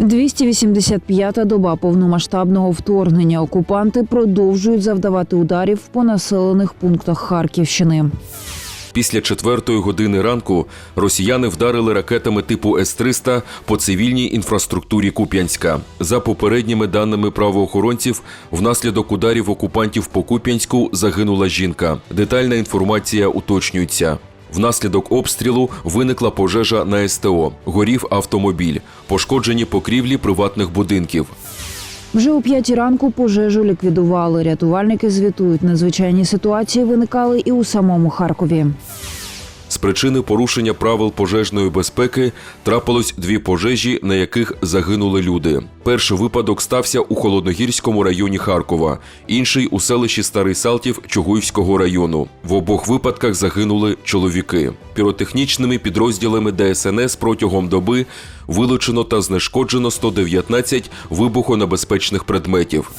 285-та доба повномасштабного вторгнення. Окупанти продовжують завдавати ударів по населених пунктах Харківщини. Після четвертої години ранку росіяни вдарили ракетами типу С-300 по цивільній інфраструктурі Куп'янська. За попередніми даними правоохоронців, внаслідок ударів окупантів по Куп'янську загинула жінка. Детальна інформація уточнюється. Внаслідок обстрілу виникла пожежа на СТО, горів автомобіль, пошкоджені покрівлі приватних будинків. Вже о п'ятій ранку пожежу ліквідували. Рятувальники звітують, надзвичайні ситуації виникали і у самому Харкові. З причини порушення правил пожежної безпеки трапилось дві пожежі, на яких загинули люди. Перший випадок стався у холодногірському районі Харкова, інший у селищі Старий Салтів Чугуївського району. В обох випадках загинули чоловіки. Піротехнічними підрозділами ДСНС протягом доби вилучено та знешкоджено 119 вибухонебезпечних предметів.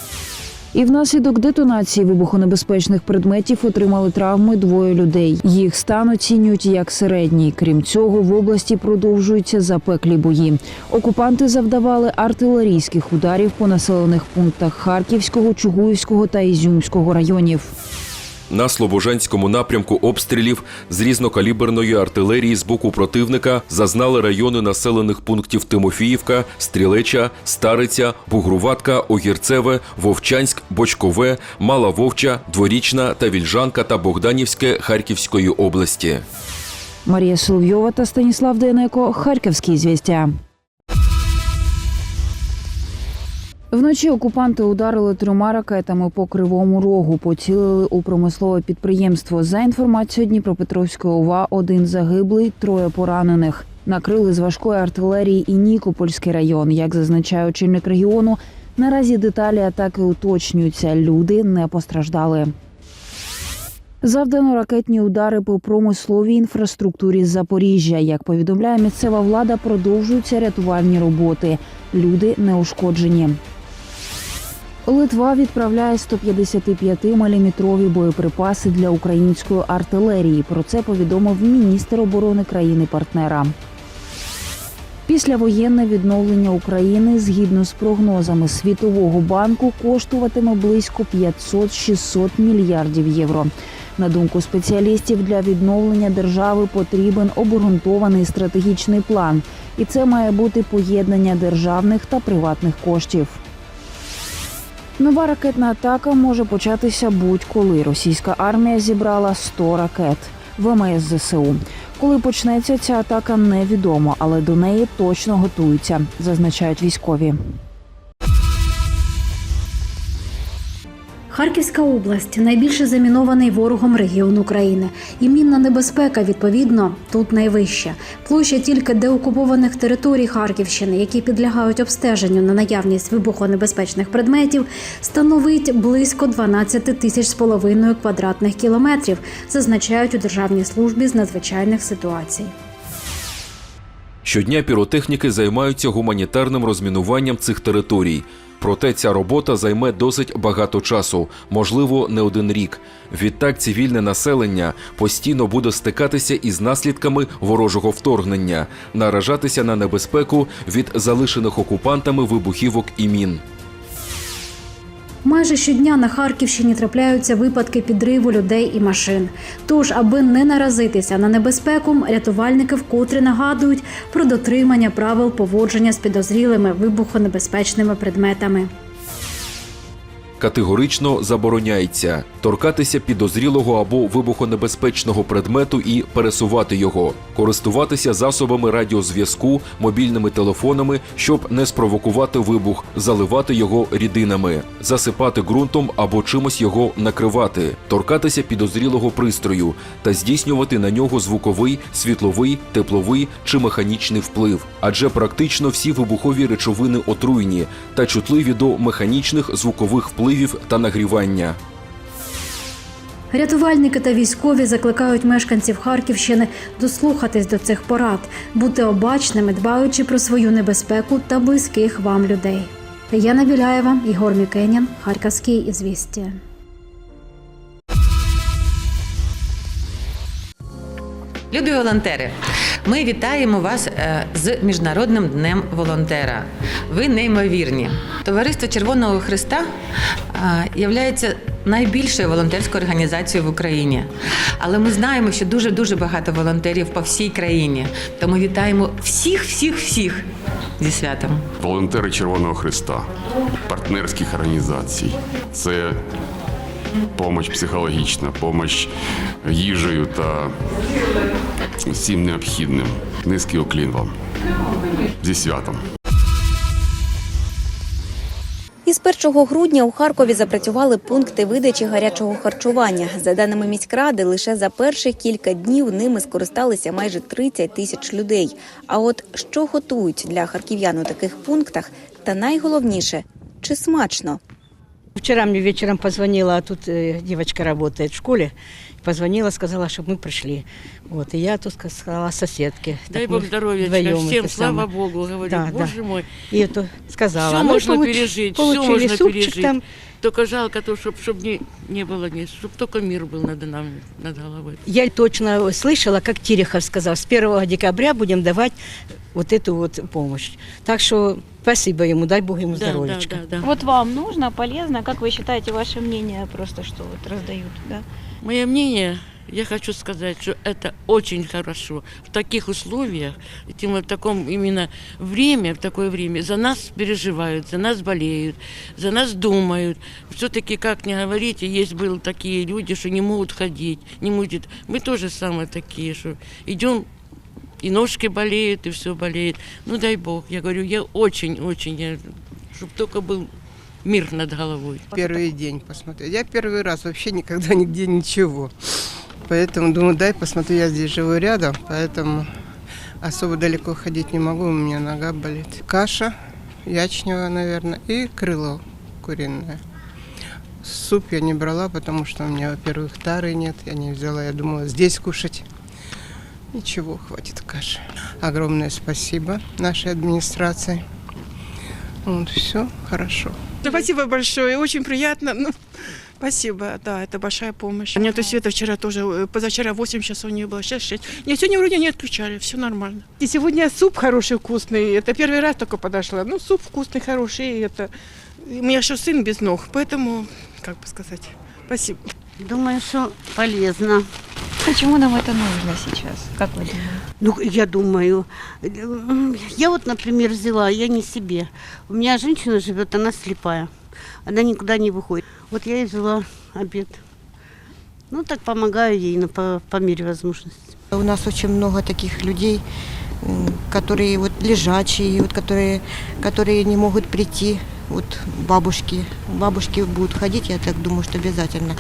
І внаслідок детонації вибухонебезпечних предметів отримали травми двоє людей. Їх стан оцінюють як середній. Крім цього, в області продовжуються запеклі бої. Окупанти завдавали артилерійських ударів по населених пунктах Харківського, Чугуївського та Ізюмського районів. На Слобожанському напрямку обстрілів з різнокаліберної артилерії з боку противника зазнали райони населених пунктів Тимофіївка, Стрілеча, Стариця, Бугруватка, Огірцеве, Вовчанськ, Бочкове, Мала Вовча, Дворічна та Вільжанка та Богданівське Харківської області. Марія Соловйова та Станіслав Денеко. Харківські звістя. Вночі окупанти ударили трьома ракетами по кривому рогу, поцілили у промислове підприємство. За інформацією Дніпропетровської ОВА, один загиблий, троє поранених. Накрили з важкої артилерії і Нікопольський район. Як зазначає очільник регіону, наразі деталі атаки уточнюються. Люди не постраждали. Завдано ракетні удари по промисловій інфраструктурі Запоріжжя. Як повідомляє місцева влада, продовжуються рятувальні роботи. Люди не ушкоджені. Литва відправляє 155-мм боєприпаси для української артилерії. Про це повідомив міністр оборони країни-партнера. Післявоєнне відновлення України згідно з прогнозами Світового банку коштуватиме близько 500-600 мільярдів євро. На думку спеціалістів, для відновлення держави потрібен обґрунтований стратегічний план, і це має бути поєднання державних та приватних коштів. Нова ракетна атака може початися будь-коли. Російська армія зібрала 100 ракет. ВМС ЗСУ. Коли почнеться ця атака, невідомо, але до неї точно готуються, зазначають військові. Харківська область найбільше замінований ворогом регіон України. І мінна небезпека, відповідно, тут найвища. Площа тільки деокупованих територій Харківщини, які підлягають обстеженню на наявність вибухонебезпечних предметів, становить близько 12 тисяч з половиною квадратних кілометрів, зазначають у Державній службі з надзвичайних ситуацій. Щодня піротехніки займаються гуманітарним розмінуванням цих територій. Проте ця робота займе досить багато часу, можливо, не один рік. Відтак цивільне населення постійно буде стикатися із наслідками ворожого вторгнення, наражатися на небезпеку від залишених окупантами вибухівок і мін. Майже щодня на Харківщині трапляються випадки підриву людей і машин. Тож, аби не наразитися на небезпеку, рятувальники вкотре нагадують про дотримання правил поводження з підозрілими вибухонебезпечними предметами. Категорично забороняється торкатися підозрілого або вибухонебезпечного предмету і пересувати його, користуватися засобами радіозв'язку, мобільними телефонами, щоб не спровокувати вибух, заливати його рідинами, засипати ґрунтом або чимось його накривати, торкатися підозрілого пристрою та здійснювати на нього звуковий, світловий, тепловий чи механічний вплив. Адже практично всі вибухові речовини отруйні та чутливі до механічних звукових впливів та нагрівання. Рятувальники та військові закликають мешканців Харківщини дослухатись до цих порад, бути обачними, дбаючи про свою небезпеку та близьких вам людей. Яна Біляєва, Ігор Мікенін, Харківські ізвісті. Любі волонтери, Ми вітаємо вас е, з Міжнародним днем волонтера. Ви неймовірні. Товариство Червоного Христа є найбільшою волонтерською організацією в Україні. Але ми знаємо, що дуже дуже багато волонтерів по всій країні. Тому вітаємо всіх, всіх, всіх зі святом. Волонтери Червоного Христа, партнерських організацій. Це допомога психологічна, допомога їжею та всім необхідним. Низький уклін вам. Зі святом. Із 1 грудня у Харкові запрацювали пункти видачі гарячого харчування. За даними міськради, лише за перших кілька днів ними скористалися майже 30 тисяч людей. А от що готують для харків'ян у таких пунктах, та найголовніше, чи смачно? Вчера мне вечером позвонила, а тут э, девочка работает в школе, позвонила, сказала, чтобы мы пришли. Вот, и я тут ска- сказала соседке. Дай Так Бог мы здоровья вдвоем всем, это слава самое. Богу, говорю, Да, да. боже мой. И это сказала. Все Ну, можно получ- пережить, все получили можно супчик пережить. там. Только жалко то, чтобы чтоб не, не было, чтобы только мир был над нами, над головой. Я точно слышала, как Терехов сказал, с 1 декабря будем давать вот эту вот помощь. Так что спасибо ему, дай Бог ему Да, да, здоровечка. да, да. Вот вам нужно, полезно, как вы считаете, ваше мнение просто, что вот раздают, да? Мое мнение, я хочу сказать, что это очень хорошо. В таких условиях, тем в таком именно время, в такое время, за нас переживают, за нас болеют, за нас думают. Все-таки, как не говорите, есть были такие люди, что не могут ходить, не могут. Мы тоже самые такие, что идем и ножки болеют, и все болеет. Ну дай Бог, я говорю, я очень-очень, чтобы только был мир над головой. Первый день посмотреть. Я первый раз вообще никогда нигде ничего. Поэтому думаю, дай посмотрю, я здесь живу рядом, поэтому особо далеко ходить не могу, у меня нога болит. Каша ячневая, наверное, и крыло куриное. Суп я не брала, потому что у меня, во-первых, тары нет, я не взяла, я думала здесь кушать. Ничего, хватит каши. Огромное спасибо нашей администрации. Вот, все хорошо. Спасибо большое, очень приятно. Ну, спасибо, да, это большая помощь. У меня то света вчера тоже, э, позавчера 8 часов не было, сейчас 6. Нет, сегодня вроде не отключали, все нормально. И сегодня суп хороший, вкусный, это первый раз только подошла. Ну, суп вкусный, хороший, и это... У меня еще сын без ног, поэтому, как бы сказать, спасибо. Думаю, что полезно. Почему нам это нужно сейчас? Как вы думаете? Ну, я думаю, я вот, например, взяла, я не себе. У меня женщина живет, она слепая. Она никуда не выходит. Вот я и взяла обед. Ну, так помогаю ей ну, по, по мере возможности. У нас очень много таких людей, которые вот лежачие, вот которые, которые не могут прийти. Вот бабушки, бабушки будут ходить, я так думаю, что обязательно.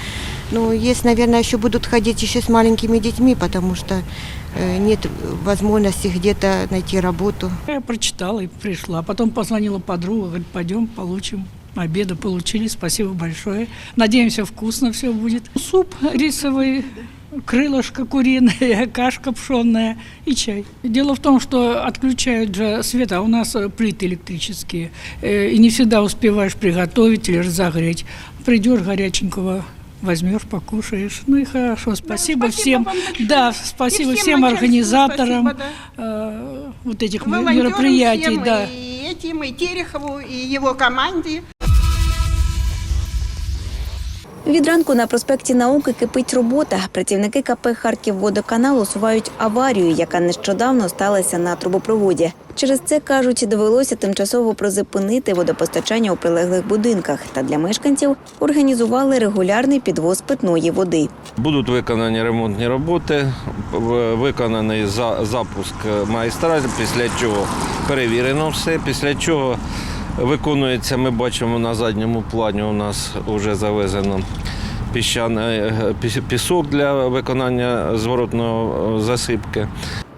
Но есть, наверное, еще будут ходить еще с маленькими детьми, потому что э, нет возможности где-то найти работу. Я прочитала и пришла. Потом позвонила подруга, говорит, пойдем получим. Обеда получили, спасибо большое. Надеемся, вкусно все будет. Суп рисовый, крылышко куриное, кашка пшенная и чай. Дело в том, что отключают же свет, а у нас э, плиты электрические. Э, И не всегда успеваешь приготовить или разогреть. Придешь горяченького возьмешь, покушаешь. Ну и хорошо, спасибо, спасибо всем. вам большое. Да, спасибо И всем, всем начальству организаторам спасибо, э, вот этих Волонтерам мероприятий. всем, Да. и этим, и Терехову, и его команде. Від ранку на проспекті Науки кипить робота. Працівники КП «Харківводоканал» усувають аварію, яка нещодавно сталася на трубопроводі. Через це, кажуть, довелося тимчасово призупинити водопостачання у прилеглих будинках. Та для мешканців організували регулярний підвоз питної води. Будуть виконані ремонтні роботи, виконаний за- запуск майстра, після чого перевірено все, після чого виконується, ми бачимо на задньому плані, у нас вже завезено піщаний е, пісок для виконання зворотного е, засипки.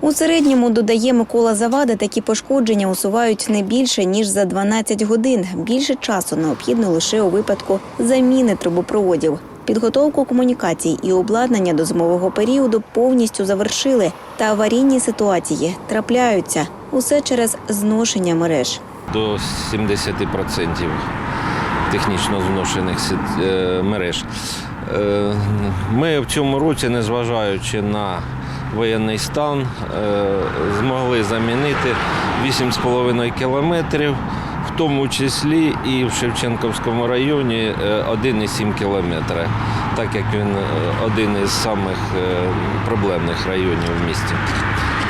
У середньому, додає Микола Завада, такі пошкодження усувають не більше, ніж за 12 годин. Більше часу необхідно лише у випадку заміни трубопроводів. Підготовку комунікацій і обладнання до зимового періоду повністю завершили. Та аварійні ситуації трапляються. Усе через зношення мереж. До 70% технічно зношених е, мереж. Е, Ми в цьому році, незважаючи на воєнний стан, е, змогли замінити 8,5 кілометрів, в тому числі і в Шевченківському районі е, 1,7 кілометри, так як він один із самих проблемних районів в місті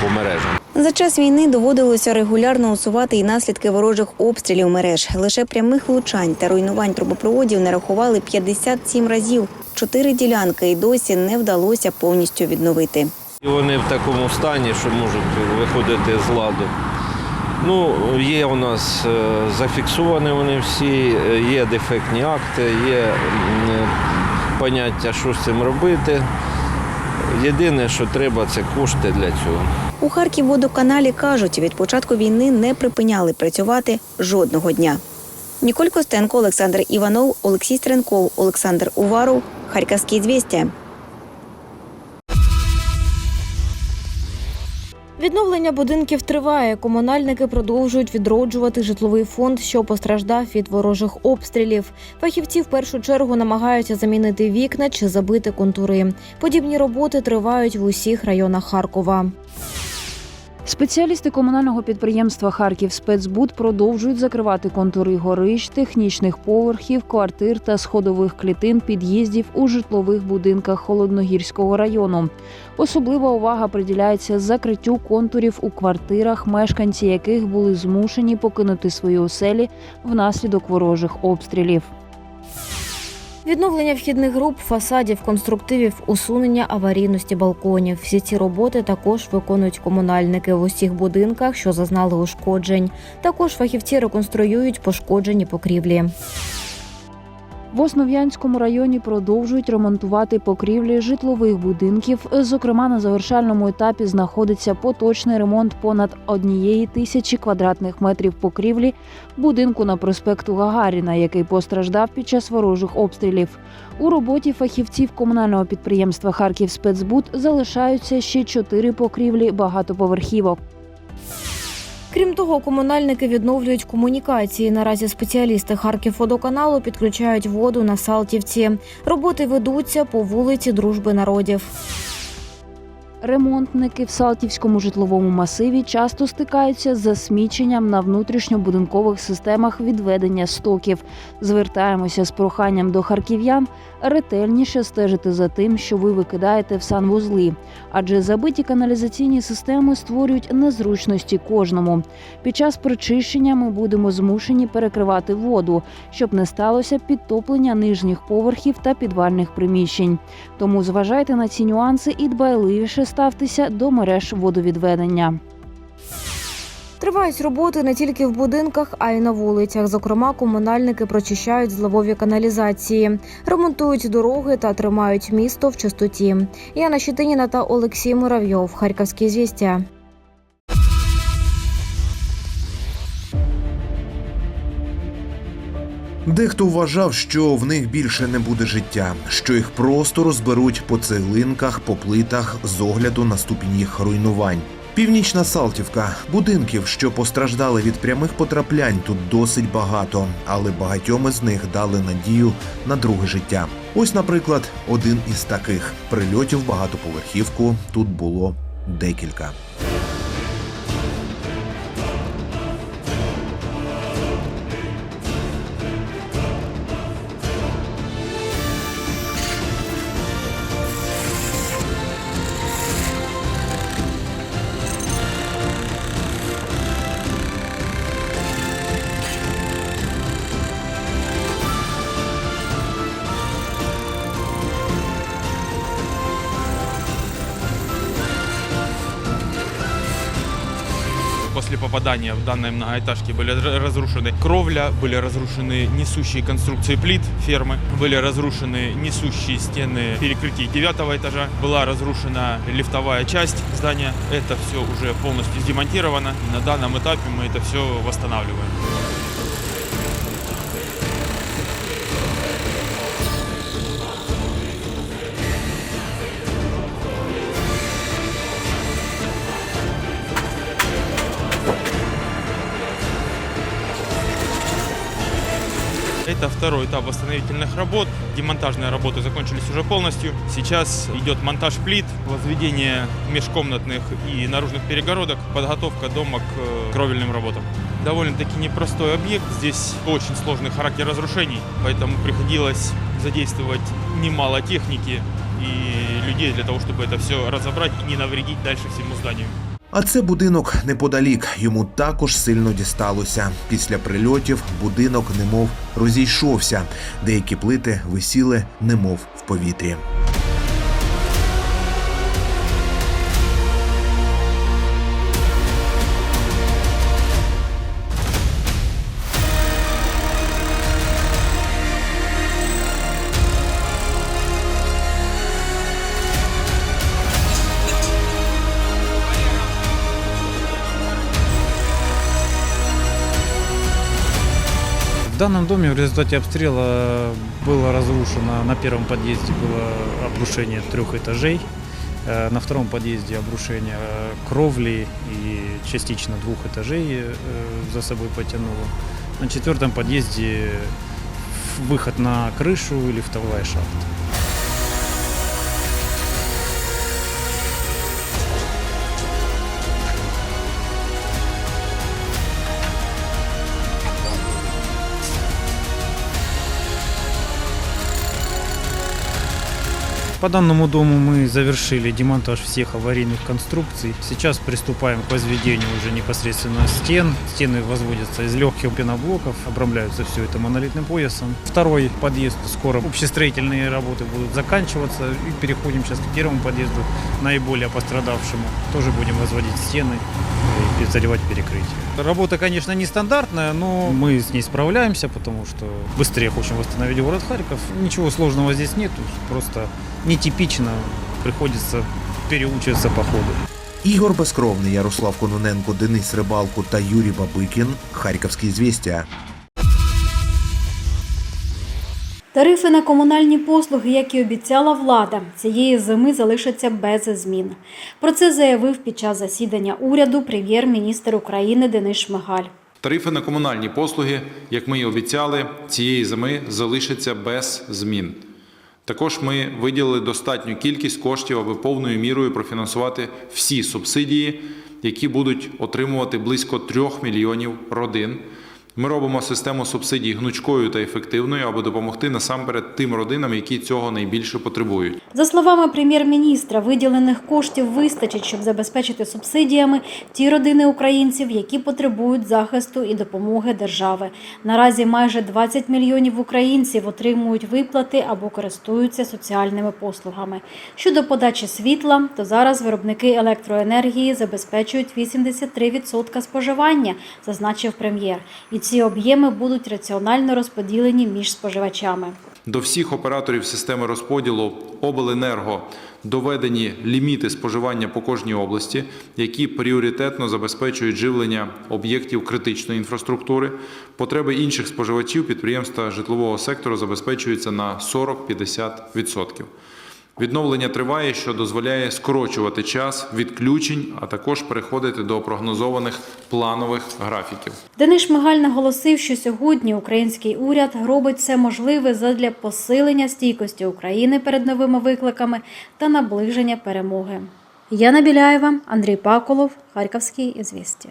по мережам. За час війни доводилося регулярно усувати і наслідки ворожих обстрілів мереж. Лише прямих влучань та руйнувань трубопроводів нарахували 57 разів. Чотири ділянки і досі не вдалося повністю відновити. І вони в такому стані, що можуть виходити з ладу. Ну, є у нас е, зафіксовані вони всі, е, є дефектні акти, є е, поняття, що з цим робити. Єдине, що треба, це кошти для цього. У Харківводоканалі кажуть, від початку війни не припиняли працювати жодного дня. Ніколь Костенко, Олександр Іванов, Олексій Стренков, Олександр Уваров, Харківські звістя. Відновлення будинків триває. Комунальники продовжують відроджувати житловий фонд, що постраждав від ворожих обстрілів. Фахівці в першу чергу намагаються замінити вікна чи забити контури. Подібні роботи тривають в усіх районах Харкова. Спеціалісти комунального підприємства Харків Спецбуд продовжують закривати контури горищ, технічних поверхів, квартир та сходових клітин під'їздів у житлових будинках Холодногірського району. Особлива увага приділяється закриттю контурів у квартирах, мешканці яких були змушені покинути свої оселі внаслідок ворожих обстрілів. Відновлення вхідних груп, фасадів, конструктивів, усунення аварійності балконів. Всі ці роботи також виконують комунальники в усіх будинках, що зазнали ушкоджень. Також фахівці реконструюють пошкоджені покрівлі. В Основ'янському районі продовжують ремонтувати покрівлі житлових будинків. Зокрема, на завершальному етапі знаходиться поточний ремонт понад однієї тисячі квадратних метрів покрівлі будинку на проспекту Гагаріна, який постраждав під час ворожих обстрілів. У роботі фахівців комунального підприємства Харків Спецбуд залишаються ще чотири покрівлі багатоповерхівок. Крім того, комунальники відновлюють комунікації. Наразі спеціалісти Харківводоканалу підключають воду на Салтівці. Роботи ведуться по вулиці Дружби народів. Ремонтники в Салтівському житловому масиві часто стикаються з засміченням на внутрішньобудинкових системах відведення стоків. Звертаємося з проханням до харків'ян ретельніше стежити за тим, що ви викидаєте в санвузли, адже забиті каналізаційні системи створюють незручності кожному. Під час прочищення ми будемо змушені перекривати воду, щоб не сталося підтоплення нижніх поверхів та підвальних приміщень. Тому зважайте на ці нюанси і дбайливіше ставтеся до мереж водовідведення. Тривають роботи не тільки в будинках, а й на вулицях. Зокрема, комунальники прочищають зливові каналізації, ремонтують дороги та тримають місто в чистоті. Яна Щетиніна та Олексій Муравйов. Харківські звістя. Дехто вважав, що в них більше не буде життя, що їх просто розберуть по цеглинках, по плитах з огляду на ступінь їх руйнувань. Північна Салтівка будинків, що постраждали від прямих потраплянь, тут досить багато, але багатьом із них дали надію на друге життя. Ось, наприклад, один із таких прильотів багатоповерхівку тут було декілька. После попадания в данные многоэтажки были разрушены кровля, были разрушены несущие конструкции плит фермы, были разрушены несущие стены перекрытий девятого этажа, была разрушена лифтовая часть здания. Это все уже полностью демонтировано. На данном этапе мы это все восстанавливаем. Второй этап восстановительных работ. Демонтажные работы закончились уже полностью. Сейчас идет монтаж плит, возведение межкомнатных и наружных перегородок, подготовка дома к э, кровельным работам. Довольно-таки непростой объект. Здесь очень сложный характер разрушений, поэтому приходилось задействовать немало техники и людей для того, чтобы это все разобрать и не навредить дальше всему зданию. А це будинок неподалік. Йому також сильно дісталося. Після прильотів будинок немов розійшовся. Деякі плити висіли немов в повітрі. Данном доме в результате обстрела было разрушено, на первом подъезде было обрушение трех этажей, э, на втором подъезде обрушение кровли и частично двух этажей э, за собой потянуло. На четвертом подъезде выход на крышу и лифтовая шахта. По данному дому мы завершили демонтаж всех аварийных конструкций. Сейчас приступаем к возведению уже непосредственно стен. Стены возводятся из легких пеноблоков, обрамляются все это монолитным поясом. Второй подъезд скоро общестроительные работы будут заканчиваться. И переходим сейчас к первому подъезду, наиболее пострадавшему. Тоже будем возводить стены и заливать перекрытие. Работа, конечно, нестандартная, но мы с ней справляемся, потому что быстрее хочем восстановить город Харьков. Ничего сложного здесь нет, просто нетипично, приходится переучиваться по ходу. Ігор Безкровний, Ярослав Кононенко, Денис Рибалко та Юрій Бабикін. Харківські звістя. Тарифи на комунальні послуги, як і обіцяла влада, цієї зими залишаться без змін. Про це заявив під час засідання уряду прем'єр-міністр України Денис Шмигаль. Тарифи на комунальні послуги, як ми і обіцяли, цієї зими залишаться без змін. Також ми виділили достатню кількість коштів, аби повною мірою профінансувати всі субсидії, які будуть отримувати близько трьох мільйонів родин. Ми робимо систему субсидій гнучкою та ефективною, аби допомогти насамперед тим родинам, які цього найбільше потребують. За словами прем'єр-міністра, виділених коштів вистачить, щоб забезпечити субсидіями ті родини українців, які потребують захисту і допомоги держави. Наразі майже 20 мільйонів українців отримують виплати або користуються соціальними послугами. Щодо подачі світла, то зараз виробники електроенергії забезпечують 83% споживання, зазначив прем'єр. І ці об'єми будуть раціонально розподілені між споживачами. До всіх операторів системи розподілу обленерго доведені ліміти споживання по кожній області, які пріоритетно забезпечують живлення об'єктів критичної інфраструктури. Потреби інших споживачів підприємства житлового сектору забезпечуються на 40-50%. Відновлення триває, що дозволяє скорочувати час відключень, а також переходити до прогнозованих планових графіків. Денис Шмигаль наголосив, що сьогодні український уряд робить все можливе задля посилення стійкості України перед новими викликами та наближення перемоги. Яна Біляєва, Андрій Паколов, Харківський звісті.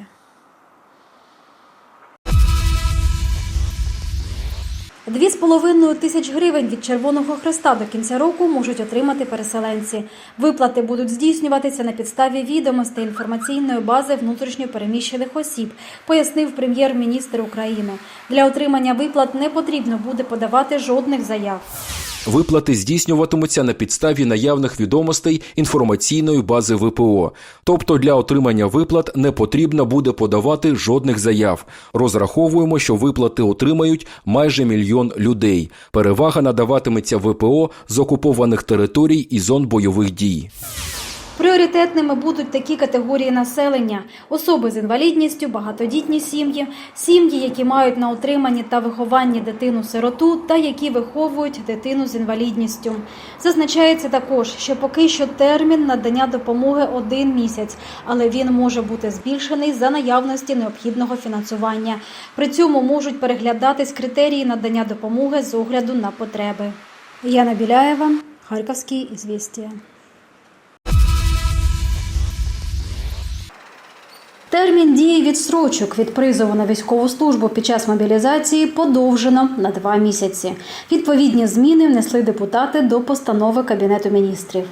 2,5 тисяч гривень від Червоного Хреста до кінця року можуть отримати переселенці. Виплати будуть здійснюватися на підставі відомостей інформаційної бази внутрішньопереміщених осіб, пояснив прем'єр-міністр України. Для отримання виплат не потрібно буде подавати жодних заяв. Виплати здійснюватимуться на підставі наявних відомостей інформаційної бази ВПО. Тобто для отримання виплат не потрібно буде подавати жодних заяв. Розраховуємо, що виплати отримають майже мільйон людей. Перевага надаватиметься ВПО з окупованих територій і зон бойових дій. Пріоритетними будуть такі категорії населення: особи з інвалідністю, багатодітні сім'ї, сім'ї, які мають на утриманні та вихованні дитину-сироту та які виховують дитину з інвалідністю. Зазначається також, що поки що термін надання допомоги один місяць, але він може бути збільшений за наявності необхідного фінансування. При цьому можуть переглядатись критерії надання допомоги з огляду на потреби. Яна Біляєва, Харківські ізвістія. Термін дії відстрочок від призову на військову службу під час мобілізації подовжено на два місяці. Відповідні зміни внесли депутати до постанови Кабінету міністрів.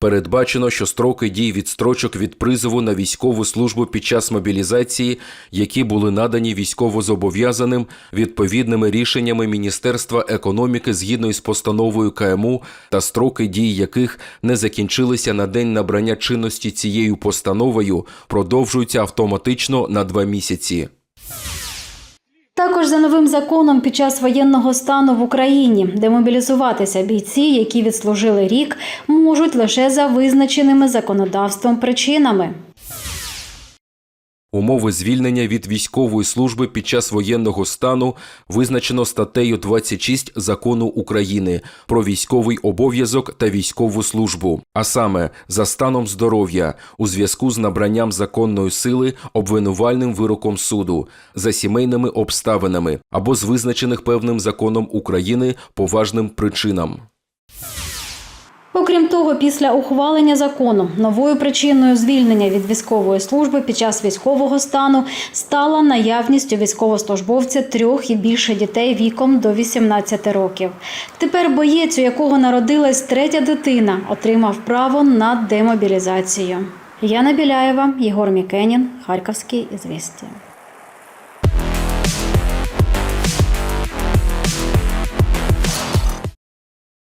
Передбачено, що строки дій відстрочок від призову на військову службу під час мобілізації, які були надані військовозобов'язаним відповідними рішеннями Міністерства економіки згідно із постановою КМУ та строки дій яких не закінчилися на день набрання чинності цією постановою, продовжуються автоматично на два місяці. Також за новим законом під час воєнного стану в Україні демобілізуватися бійці, які відслужили рік, можуть лише за визначеними законодавством причинами. Умови звільнення від військової служби під час воєнного стану визначено статтею 26 закону України про військовий обов'язок та військову службу, а саме за станом здоров'я у зв'язку з набранням законної сили обвинувальним вироком суду, за сімейними обставинами або з визначених певним законом України поважним причинам. Окрім того, після ухвалення закону новою причиною звільнення від військової служби під час військового стану стала наявність у військовослужбовця трьох і більше дітей віком до 18 років. Тепер боєць, у якого народилась третя дитина, отримав право на демобілізацію. Яна Біляєва, Єгор Мікенін, Харківські ізвістія.